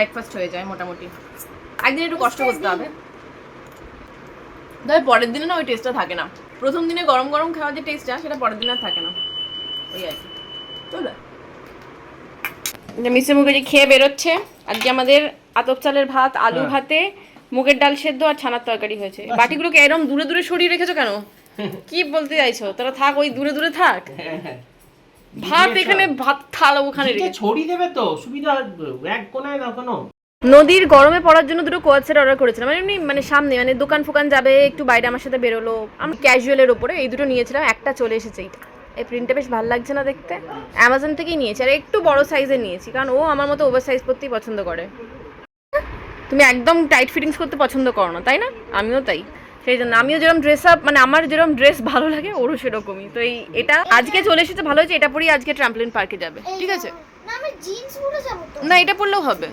Breakfast হয়ে যায় মোটামুটি। একদিন একটু কষ্ট করতে হবে। তবে পরের দিনে না ওই টেস্টটা থাকে না। প্রথম দিনে গরম গরম খাওয়ার যে টেস্টটা সেটা পরের দিনে আর থাকে না। ওই আর কি। চলো। মিষ্টি মুখে খেয়ে বেরোচ্ছে আজকে আমাদের আতপ চালের ভাত আলু হ্যাঁ। ভাতে মুগের ডাল সেদ্ধ আর ছানার তরকারি হয়েছে। বাটিগুলোকে এরম দূরে দূরে সরিয়ে রেখেছো কেন? কি বলতে চাইছো? তোরা থাক ওই দূরে দূরে থাক। ভাত এখানে ভাত থাল ওখানে রেখে ছড়িয়ে দেবে তো সুবিধা এক কোনায় না কোনো। নদীর গরমে পড়ার জন্য দুটো সেট অর্ডার করেছিলাম। মানে এমনি মানে সামনে মানে দোকান ফোকান যাবে একটু বাইরে আমার সাথে বেরোলো। আমি ক্যাজুয়ালের ওপরে এই দুটো নিয়েছিলাম একটা চলে এসেছে এইটা। এই প্রিন্টটা বেশ ভালো লাগছে না দেখতে। অ্যামাজন থেকেই নিয়েছি আর একটু বড় সাইজের নিয়েছি কারণ ও আমার মতো ওভার সাইজ পরতেই পছন্দ করে। তুমি একদম টাইট ফিটিংস করতে পছন্দ করো না তাই না? আমিও তাই। সেই জন্য আমিও যেরকম ড্রেস আপ মানে আমার যেরকম ড্রেস ভালো লাগে ওরও সেরকমই। তো এই এটা আজকে চলে এসেছে ভালো হয়েছে এটা পরেই আজকে ট্রাম্পলিন পার্কে যাবে। ঠিক আছে? না এটা পরলেও হবে।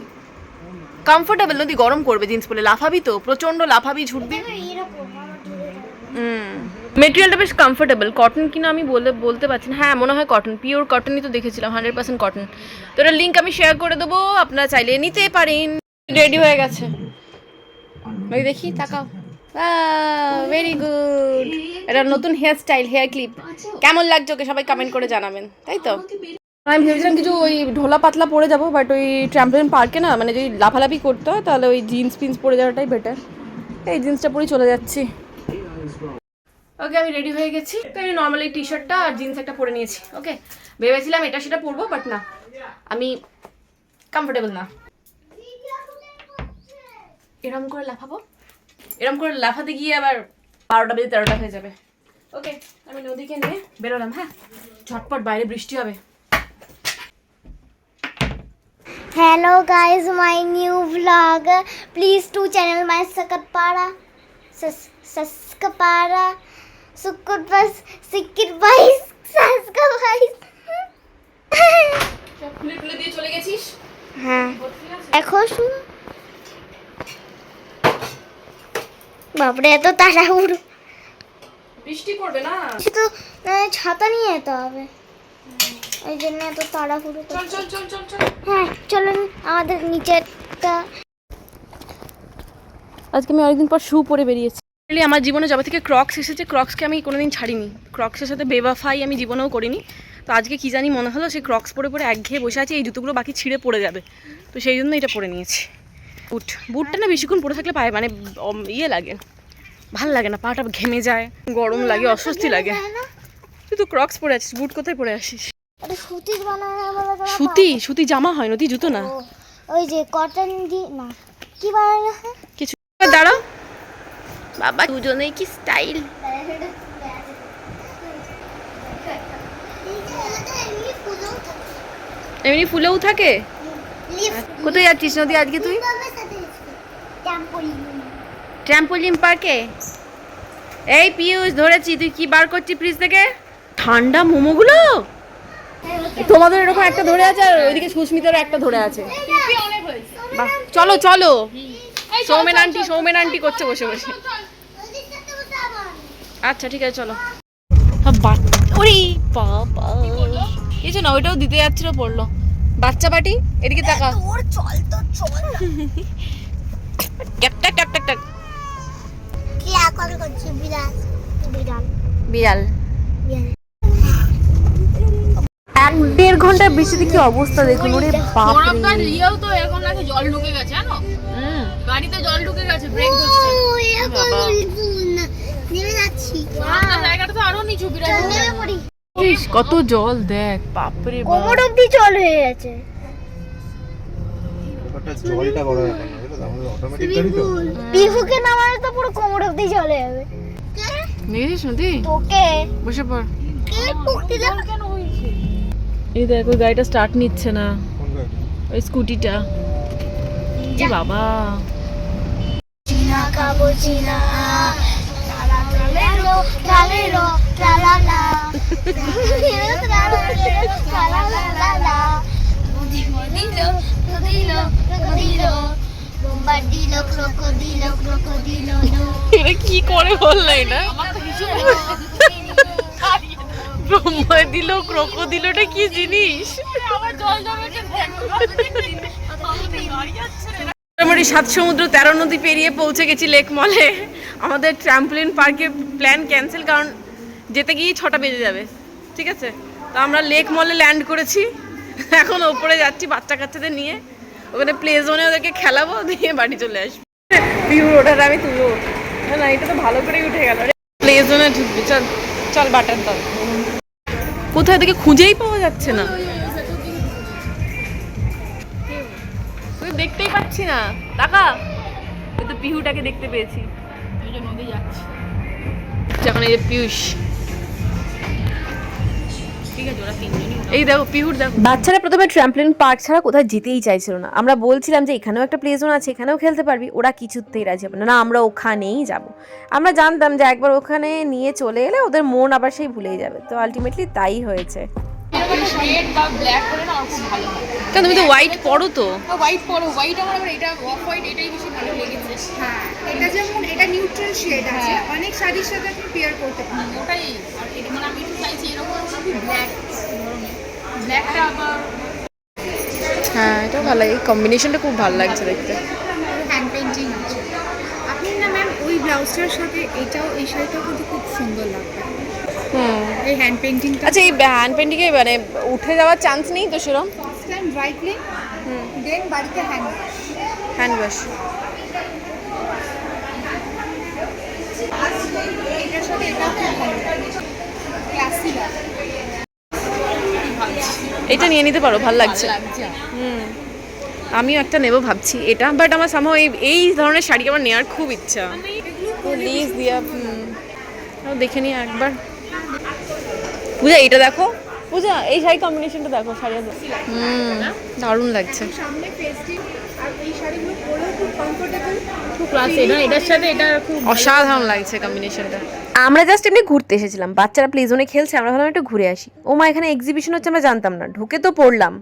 কমফোর্টেবল নদী গরম করবে জিন্স পরে লাফাবি তো প্রচণ্ড লাফাবি ঝুটবি। মেটেরিয়ালটা বেশ কমফোর্টেবল কটন কিনা আমি বলে বলতে পারছি না। হ্যাঁ মনে হয় কটন পিওর কটনই তো দেখেছিলাম হান্ড্রেড পার্সেন্ট কটন তো এটার লিঙ্ক আমি শেয়ার করে দেবো আপনারা চাইলে নিতে পারেন। রেডি হয়ে গেছে। দেখি তাকাও। ভেরি গুড এটা নতুন হেয়ার স্টাইল হেয়ার ক্লিপ কেমন লাগছে ওকে? সবাই কমেন্ট করে জানাবেন তাই তো? আমি ভেবেছিলাম কিছু ওই ঢোলা পাতলা পরে যাব বাট ওই ট্রাম্পলিন পার্কে না মানে যদি লাফালাফি করতে হয় তাহলে ওই জিন্স ফিন্স পরে যাওয়াটাই বেটার এই জিন্সটা পরেই চলে যাচ্ছি। ওকে আমি রেডি হয়ে গেছি। তো আমি নর্মালি টি শার্টটা আর জিন্স একটা পরে নিয়েছি ওকে ভেবেছিলাম এটা সেটা পরবো বাট না। আমি কমফোর্টেবল না। এরম করে লাফাবো? এরকম করে লাফাতে গিয়ে আবার বারোটা বাজে তেরোটা হয়ে যাবে। ওকে আমি নদীকে নিয়ে বেরোলাম হ্যাঁ? ঝটপট বাইরে বৃষ্টি হবে। Hello guys my new vlog please to channel my সকাপাড়া সাসকাপাড়া সুকুট বাস সিকিট বাইস সাসকা বাইস হ্যাঁ। এখন শুনো। বাপরে এত তাড়াহুড়ো। বৃষ্টি পড়বে না? আহ, ছাতা নিয়ে যেতে হবে। ওই জন্য এত তাড়াহুড়ো চল চল চল চল চল। হ্যাঁ চলুন আমাদের নিচেরটা আজকে আমি অনেকদিন পর শু পরে বেরিয়েছি। আমার জীবনে যবে থেকে ক্রক্স এসেছে ক্রক্সকে আমি কোনোদিন ছাড়িনি। ক্রক্সের সাথে বেবাফাই আমি জীবনেও করিনি। তো আজকে কি জানি মনে হলো সেই ক্রক্স পরে পরে একঘেয়ে বসে আছে এই জুতোগুলো বাকি ছিঁড়ে পড়ে যাবে। তো সেই জন্য এটা পরে নিয়েছি। বুট। বুটটা না বেশিক্ষণ পরে থাকলে পায়ে মানে ইয়ে লাগে। ভালো লাগে না পাটা ঘেমে যায় গরম লাগে অস্বস্তি লাগে। তুই তো ক্রক্স পরে আছিস বুট কোথায় পরে আসিস? সুতি সুতি জামা হয় নদী জুতো না। ওই যে কটন দি না কি বানানো কিছু দাঁড়াও। বাবা দুজনেই কি স্টাইল এমনি ফুলেও থাকে। কোথায় যাচ্ছিস নদী আজকে তুই? ট্র্যাম্পোলিন পার্কে এই পিয়ুষ ধরেছি। তুই কি বার করছিস ফ্রিজ থেকে? ঠান্ডা মোমোগুলো? তোমাদের এরকম একটা ধরে আছে আর ওইদিকে সুস্মিতার একটা ধরে আছে। বাহ, চলো চলো। সৌমেন আন্টি সৌমেন আন্টি করছে বসে বসে। আচ্ছা ঠিক আছে চলো। ওরে বাবা। কিছু না ওইটাও দিতে যাচ্ছিল পড়ল। বাচ্চা বাটি এদিকে তাকা তোর চল তো চল ট্যাক ট্যাক ট্যাক ট্যাক কি আকল করছিস বিড়াল। বিড়াল। বিড়াল। বিড়াল। এক দেড় ঘণ্টা বৃষ্টিতে কি অবস্থা দেখুন ওরে বাপরে। ইয়েও তো এরকম লাগে জল ঢুকে গেছে জানো? গাড়িতে জল ঢুকে গেছে ব্রেক ধরছে। ও এখন নেমে যাচ্ছি। জায়গাটা তো আরও নিচু পড়ি। ইস, কত জল দেখ বাপরে কোমর অব্দি জল হয়ে গেছে। জলটা বড় বিহুকে নামালে তো পুরো কোমর অব্দি জল হয়ে যাবে। নদী তোকে। বসে পড়। এই দেখ ওই গাড়িটা স্টার্ট নিচ্ছে না। ওই স্কুটিটা। যে। বাবা। চিনা খাব চিনা। এটা কি করে বলল এটা? ব্রহ্মা দিল ক্রোকোদিলোটা কি জিনিস? আমার জল জমেছে মোটামুটি সাত সমুদ্র তেরো নদী পেরিয়ে পৌঁছে গেছি লেক মলে। আমাদের ট্রাম্পলিন পার্কের প্ল্যান ক্যান্সেল, কারণ যেতে গিয়েই ছটা বেজে যাবে, ঠিক আছে? তো আমরা লেক মলে ল্যান্ড করেছি। এখন ওপরে যাচ্ছি বাচ্চা কাচ্চাদের নিয়ে। ওখানে প্লে জোনে ওদেরকে খেলাবো, দিয়ে বাড়ি চলে আসব। ওঠার আমি তুলবো। না এটা তো ভালো করেই উঠে গেল প্লে জোনে ঢুকবি, চল চল বাটার দল কোথায় থেকে খুঁজেই পাওয়া যাচ্ছে না। দেখতেই পাচ্ছি না। টাকা ওই তো পিহুটাকে দেখতে পেয়েছি। ওই যে নদী যাচ্ছে। যখন এই যে পিয়ুষ ঠিক আছে ওরা এই দেখো পিহুর দেখো। বাচ্চারা প্রথমে ট্র্যাম্পলিন পার্ক ছাড়া কোথাও যেতেই চাইছিল না। আমরা বলছিলাম যে এখানেও একটা প্লে জোন আছে এখানেও খেলতে পারবি ওরা কিছুতেই রাজি হবে না। না আমরা ওখানেই যাব। আমরা জানতাম যে একবার ওখানে নিয়ে চলে এলে ওদের মন আবার সেই ভুলেই যাবে। তো আলটিমেটলি তাই হয়েছে। রেড বা ব্ল্যাক করে না আমার খুব ভালো হয়। কেন তুমি তো হোয়াইট পড়ো তো। হোয়াইট পরো। হোয়াইট আমার আবার এটা অফ হোয়াইট এটাই বেশি ভালো লেগেছে। হ্যাঁ এটা যেমন এটা নিউট্রাল শেড আছে। অনেক শাড়ির সাথে আপনি পেয়ার করতে পারেন ওটাই। আর এটা মানে আমি একটু চাইছি এরকম ব্ল্যাক ব্ল্যাকটা আবার হ্যাঁ এটাও ভালো লাগে। কম্বিনেশনটা খুব ভালো লাগছে দেখতে। হ্যান্ড পেন্টিং আছে আপনি না ম্যাম ওই ব্লাউজটার সাথে এটাও এই শাড়িটাও কিন্তু খুব সুন্দর লাগবে। হুম। এই হ্যান্ড পেন্টিংটা আচ্ছা এই হ্যান্ড পেন্টিংয়ে মানে উঠে যাওয়ার চান্স নেই তো সেরকম? First time dry clean then বাড়িতে হ্যান্ড হ্যান্ড ওয়াশ এটার সাথে এটা ক্লাসি এটা নিয়ে নিতে পারো ভালো লাগছে। হুম। আমিও একটা নেব ভাবছি এটা বাট আমার সামহ এই এই ধরনের শাড়ি আমার নেওয়ার খুব ইচ্ছা। লিজ দিয়া দেখে নিই একবার। পূজা এটা দেখো। পূজা এই শাড়ি কম্বিনেশনটা দেখো শাড়ি হুম দারুণ লাগছে। সামনে ফেস্টিভ আর এই শাড়িগুলো পরেও খুব কমফোর্টেবল খুব ক্লাসে না এটার সাথে এটা খুব অসাধারণ লাগছে কম্বিনেশনটা আমরা জাস্ট এমনি ঘুরতে এসেছিলাম বাচ্চারা প্লেজনে খেলছে আমরা ভাবলাম একটু ঘুরে আসি। ও মা এখানে এক্সিবিশন হচ্ছে আমরা জানতাম না ঢুকে তো পড়লাম।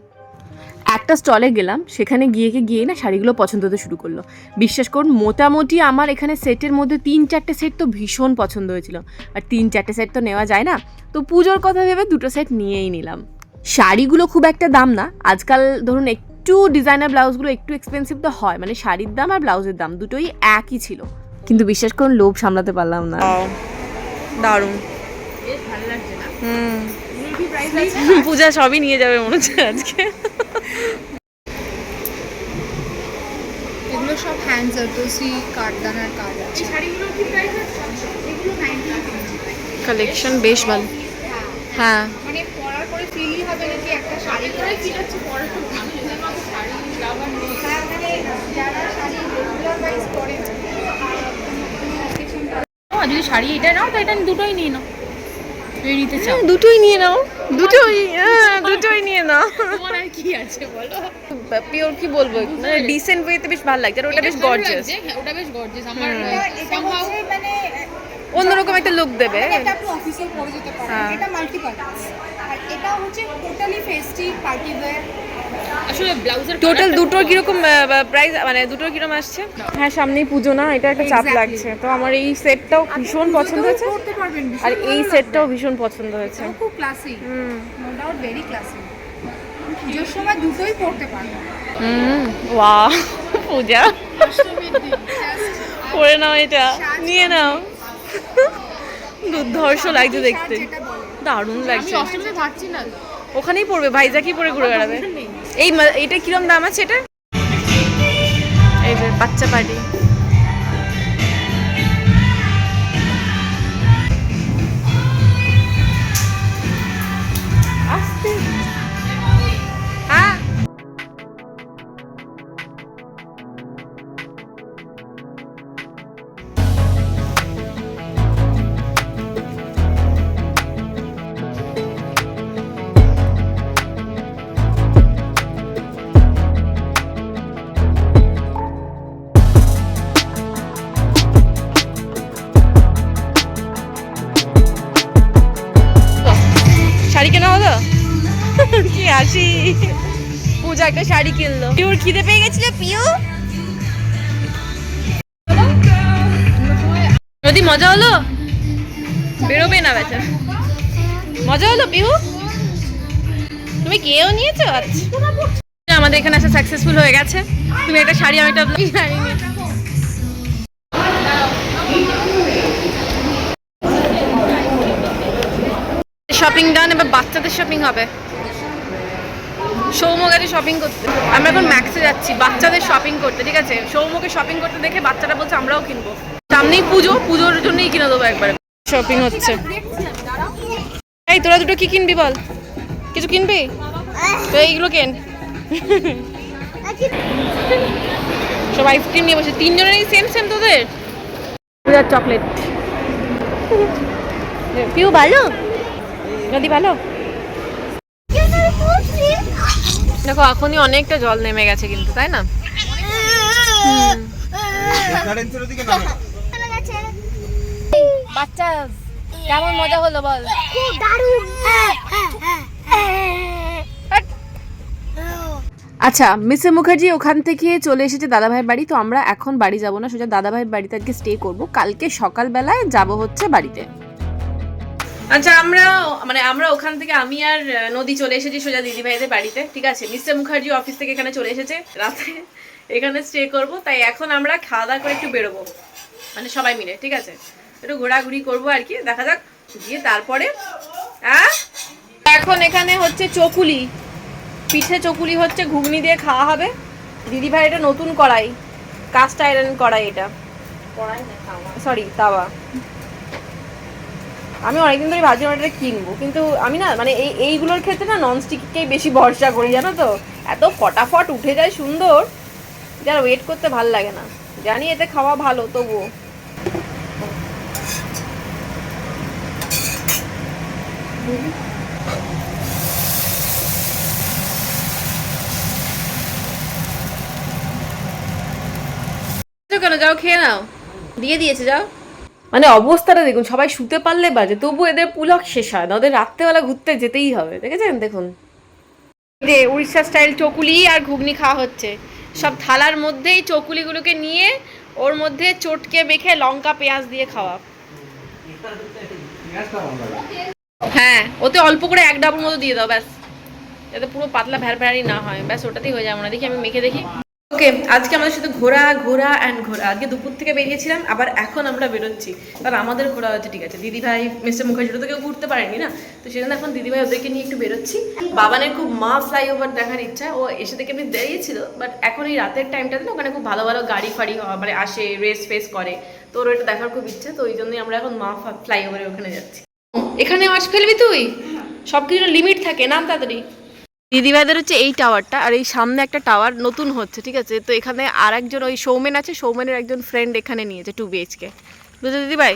একটা স্টলে গেলাম সেখানে গিয়ে গিয়ে না শাড়িগুলো পছন্দ হতে শুরু করল। বিশ্বাস করুন মোটামুটি আমার এখানে সেটের মধ্যে তিন চারটে সেট তো ভীষণ পছন্দ হয়েছিল। আর তিন চারটে সেট তো নেওয়া যায় না তো পুজোর কথা ভেবে দুটো সেট নিয়েই নিলাম। শাড়িগুলো খুব একটা দাম না আজকাল ধরুন একটু ডিজাইনার ব্লাউজগুলো একটু এক্সপেন্সিভ তো হয় মানে শাড়ির দাম আর ব্লাউজের দাম দুটোই একই ছিল। কিন্তু বিশ্বাস করুন লোভ সামলাতে পারলাম না। দারুণ। বেশ ভালো লাগছে না? হুম। পূজা সবই নিয়ে যাবে মনে হচ্ছে আজকে। এগুলো সব হ্যান্ড জারদোসি কাঠদানার কাজ আছে। এই শাড়িগুলোর কি প্রাইস আছে এগুলো নাইনটি কালেকশন বেশ ভালো। হ্যাঁ। মানে পরার পরে ফিলই হবে নাকি একটা শাড়ি? পরে ঠিক আছে পরে যদি শাড়ি লাভার নেই হ্যাঁ মানে যারা শাড়ি রেগুলার ওয়াইজ পরে আর যদি শাড়ি এটা নাও তো এটা দুটোই নিয়ে নাও। নিতে চাও? দুটোই নিয়ে নাও। দুটোই হ্যাঁ দুটোই নিয়ে নাও। তোমার আর কি আছে বলো? পিওর কি বলব? মানে ডিসেন্ট ওয়েতে বেশ ভালো লাগছে আর ওটা বেশ গর্জিয়াস হ্যাঁ, ওটা বেশ গর্জিয়াস আমার সামহাউ মানে অন্যরকম একটা লুক দেবে। এটা আপনি অফিসিয়াল পরে যেতে পারেন হ্যাঁ। এটা মাল্টিপারপাস আর এটা হচ্ছে টোটালি ফেস্টিভ পার্টি ওয়্যার আসলে ব্লাউজের টোটাল দুটোর কীরকম প্রাইস মানে দুটোর কীরকম আসছে? হ্যাঁ সামনেই পুজো না এটা একটা চাপ লাগছে। তো আমার এই সেটটাও ভীষণ পছন্দ হয়েছে। আর এই সেটটাও ভীষণ পছন্দ হয়েছে। খুব classy no doubt very classy পুজোর সময় দুটোই পড়তে পারবেন। হুম ওয়া পূজা। পরে নাও এটা নিয়ে নাও। দুর্ধর্ষ লাগছে দেখতে। দারুণ লাগছে। অষ্টমীতে থাকছি না। ওখানেই পড়বে ভাইজাকি পরে ঘুরে বেড়াবে। এই এইটা কিরম দাম আছে এটা? এই বাচ্চা পার্টি। একটা শাড়ি কিনলো। পিওর খিদে পেয়ে গেছিল পিও যদি মজা হলো? বেরোবে না, বেচারা। মজা হলো পিহু তুমি কেও নিয়েছো আচ্ছা আমাদের এখানে আসা সাকসেসফুল হয়ে গেছে। তুমি একটা শাড়ি, আমি একটা শাড়ি শপিং ডান এবার বাচ্চাদের শপিং হবে। সৌম্য গেছে শপিং করতে আমরা এখন ম্যাক্সে যাচ্ছি বাচ্চাদের শপিং করতে ঠিক আছে? সৌম্যকে শপিং করতে দেখে বাচ্চারা বলছে আমরাও কিনবো। সামনেই পুজো পুজোর জন্যই কিনে দেবো একবারে। শপিং হচ্ছে। এই তোরা দুটো কি কিনবি বল? কিছু কিনবি? তো এইগুলো কেন? সব আইসক্রিম নিয়ে বসে। তিনজনেরই সেম সেম তোদের? চকলেট পিউ ভালো? নদী ভালো? দেখো এখনই অনেকটা জল নেমে গেছে কিন্তু তাই না? বাচ্চা কেমন মজা হলো বল? দারুণ। আচ্ছা মিসেস মুখার্জি ওখান থেকে চলে এসেছে দাদাভাইয়ের বাড়ি তো আমরা এখন বাড়ি যাব না। সোজা দাদাভাইয়ের বাড়িতে আজকে স্টে করব। কালকে সকালবেলায় যাব হচ্ছে বাড়িতে। আচ্ছা আমরা মানে আমরা ওখান থেকে আমি আর নদী চলে এসেছি সোজা দিদি ভাইদের বাড়িতে ঠিক আছে? মিস্টার মুখার্জি অফিস থেকে এখানে চলে এসেছে রাতে এখানে স্টে করব তাই এখন আমরা খাওয়া দাওয়া করে একটু বেরোবো মানে সবাই মিলে ঠিক আছে? একটু ঘোরাঘুরি করব আর কি দেখা যাক গিয়ে তারপরে হ্যাঁ এখন এখানে হচ্ছে চকুলি পিঠে চকুলি হচ্ছে ঘুগনি দিয়ে খাওয়া হবে দিদি ভাই এটা নতুন কড়াই কাস্ট আয়রন কড়াই এটা। সরি তাওয়া। আমি অনেকদিন ধরে ভাবছিলাম এটা কিনবো, কিন্তু আমি না মানে এই, এইগুলোর ক্ষেত্রে না ননস্টিককেই বেশি ভরসা করি, জানো তো? এত ফটাফট উঠে যায় সুন্দর, যার ওয়েট করতে ভালো লাগে না। জানি এতে খাওয়া ভালো, তবুও। কেন, যাও খেয়ে নাও। দিয়ে দিয়েছে, যাও। মানে অবস্থাটা দেখুন, সবাই শুতে পারলে বাজে, তবু এদের পুলক শেষ হয় না, ওদের রাত্রেবেলা ঘুরতে যেতেই হবে, দেখেছেন? দেখুন। উড়িষ্যা স্টাইল চকুলি আর ঘুগনি খাওয়া হচ্ছে। সব থালার মধ্যেই চকুলিগুলোকে নিয়ে ওর মধ্যে চটকে মেখে লঙ্কা, পেঁয়াজ দিয়ে খাওয়া। হ্যাঁ ওতে অল্প করে এক ডাবুর মতো দিয়ে দাও, ব্যাস। যাতে পুরো পাতলা ভ্যার ভ্যারি না হয়। ব্যাস, ওটাতেই হয়ে যায় না দেখি, আমি মেখে দেখি। ওকে আজকে আমাদের শুধু ঘোরা ঘোরা অ্যান্ড ঘোরা আজকে দুপুর থেকে বেরিয়েছিলাম, আবার এখন আমরা বেরোচ্ছি। কারণ আমাদের ঘোরা হচ্ছে, ঠিক আছে দিদি ভাই মিস্টার মুখার্জি তো কেউ ঘুরতে পারেনি না? তো সেজন্য এখন দিদি ভাই ওদেরকে নিয়ে একটু বেরোচ্ছি। বাবানের খুব মা ফ্লাইওভার দেখার ইচ্ছা, ও এসে থেকে আমি দাঁড়িয়েছিল বাট এখন এই রাতের টাইমটাতে না ওখানে খুব ভালো ভালো গাড়ি ফাড়ি মানে আসে রেস ফেস করে। তো ওর ওটা দেখার খুব ইচ্ছে, তো ওই জন্যই আমরা এখন মা ফ্লাইওভারে ওখানে যাচ্ছি। এখানে মাছ ফেলবি তুই? সব কিছুর লিমিট থাকে, নাম তাড়াতাড়ি। দিদিভাইদের হচ্ছে এই টাওয়ারটা আর এই সামনে একটা টাওয়ার নতুন হচ্ছে ঠিক আছে? তো এখানে আর একজন ওই সৌমেন আছে সৌমেনের একজন ফ্রেন্ড এখানে নিয়েছে টু বিএইচকে বুঝলে দিদিভাই?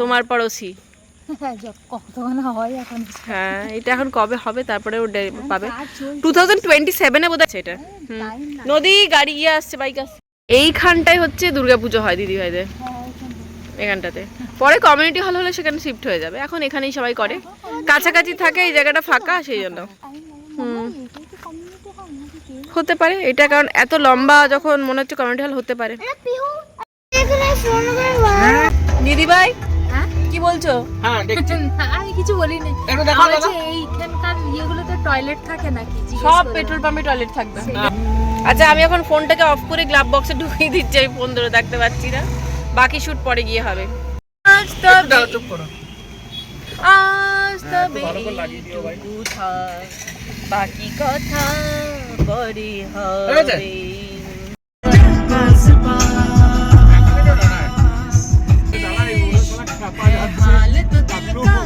তোমার পড়োশি। কতক্ষণ হ্যাঁ এটা এখন কবে হবে? তারপরে ও পাবে। টু থাউজেন্ড টোয়েন্টি সেভেনে বোধ আছে এটা। হুম। নদী গাড়ি ইয়ে আসছে বাইক আসছে। এইখানটায় হচ্ছে দুর্গাপুজো হয় দিদি ভাইদের এখানটাতে। পরে কমিউনিটি হল হলে সেখানে শিফট হয়ে যাবে। এখন এখানেই সবাই করে। কাছাকাছি থাকে এই জায়গাটা ফাঁকা সেই জন্য। হতে পারে এটা কারণ এত লম্বা যখন মনে হচ্ছে কমিউনিটি হল হতে পারে। বল। দিদি ভাই কি বলছো? হ্যাঁ আমি কিছু বলিনি। এইখানকার ইয়েগুলোতে টয়লেট থাকে নাকি সব পেট্রোল পাম্পে টয়লেট থাকবে। আচ্ছা আমি এখন ফোনটাকে অফ করে গ্লাভ বক্সে ঢুকিয়ে দিচ্ছি আমি ফোন ধরে থাকতে পারছি না। বাকি শুট পরে গিয়ে হবে। আজ তবে বাকি কথা পরে হবে। হাল তো দিল কা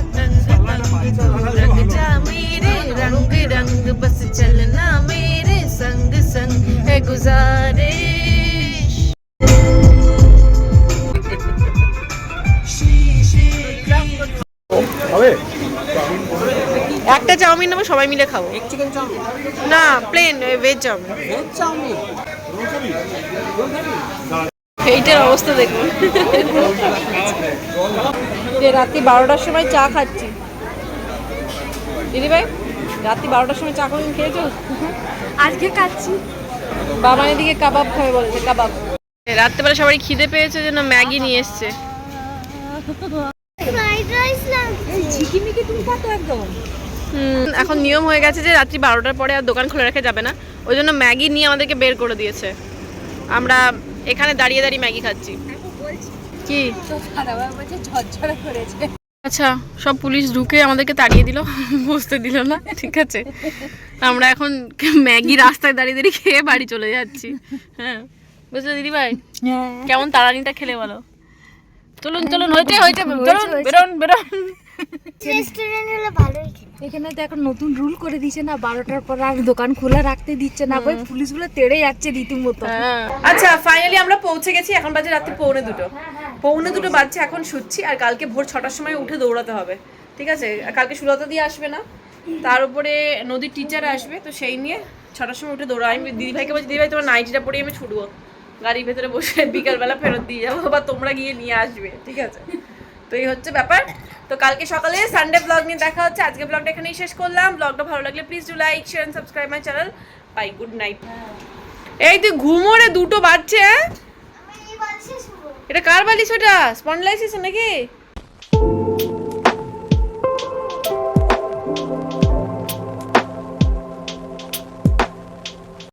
চাউমিন নেব সবাই মিলে খাব। Chicken chow mein? না plain veg chow mein. Veg chow mein? এইটার অবস্থা দেখুন। যে রাত্রি বারোটার সময় চা খাচ্ছি। দিদি ভাই রাত্রি বারোটার সময় চা কোনদিন খেয়েছো আজকে খাচ্ছি। বাবা এদিকে কাবাব খাবে বলেছে কাবাব। রাত্রেবেলা সবাই খিদে পেয়েছে যেন ম্যাগি নিয়ে এসছে। ফ্রাইড রাইস লাগছে ঝিকিমিকি তুমি খাতো একদম? এখন নিয়ম হয়ে গেছে যে রাত্রি বারোটার পরে আর দোকান খুলে রাখা যাবে না। ওই জন্য ম্যাগি নিয়ে আমাদেরকে বের করে দিয়েছে। আমরা এখানে দাঁড়িয়ে দাঁড়িয়ে ম্যাগি খাচ্ছি। কি? আচ্ছা সব পুলিশ ঢুকে আমাদেরকে তাড়িয়ে দিল। বসতে দিল না ঠিক আছে। আমরা এখন ম্যাগি রাস্তায় দাঁড়িয়ে দাঁড়িয়ে খেয়ে বাড়ি চলে যাচ্ছি। হ্যাঁ বুঝলে দিদি ভাই কেমন তাড়ানিটা খেলে বলো? চলুন চলুন হয়েছে হয়েছে চলুন বেরোন বেরোন। এখানে তো এখন নতুন রুল করে দিচ্ছে না বারোটার পর আর দোকান খোলা রাখতে দিচ্ছে না ভাই পুলিশগুলো তেড়ে যাচ্ছে রীতিমতো। আচ্ছা ফাইনালি আমরা পৌঁছে গেছি এখন বাজে রাত্রি পৌনে দুটো। পৌনে দুটো বাজছে এখন শুচ্ছি আর কালকে ভোর ছটার সময় উঠে দৌড়াতে হবে। ঠিক আছে? আর কালকে সুলতা দিয়ে আসবে না তার উপরে নদীর টিচার আসবে তো সেই নিয়ে ছটার সময় উঠে দৌড়া আমি দিদি ভাইকে বলছি দিদি ভাই তোমার নাইটিটা পরে আমি ছুটবো। গাড়ির ভেতরে বসে বিকালবেলা ফেরত দিয়ে যাব বা তোমরা গিয়ে নিয়ে আসবে। ঠিক আছে? তো এই হচ্ছে ব্যাপার। তো কালকে সকালে সানডে ব্লগ নিয়ে দেখা হচ্ছে। আজকে ব্লগটা এখানেই শেষ করলাম। ব্লগটা ভালো লাগলে please do like share and subscribe my channel bye good night এই তুই ঘুমোরে দুটো বাজছে হ্যাঁ? এটা কার বালিশ ওটা? স্পন্ডলাইসিস নাকি?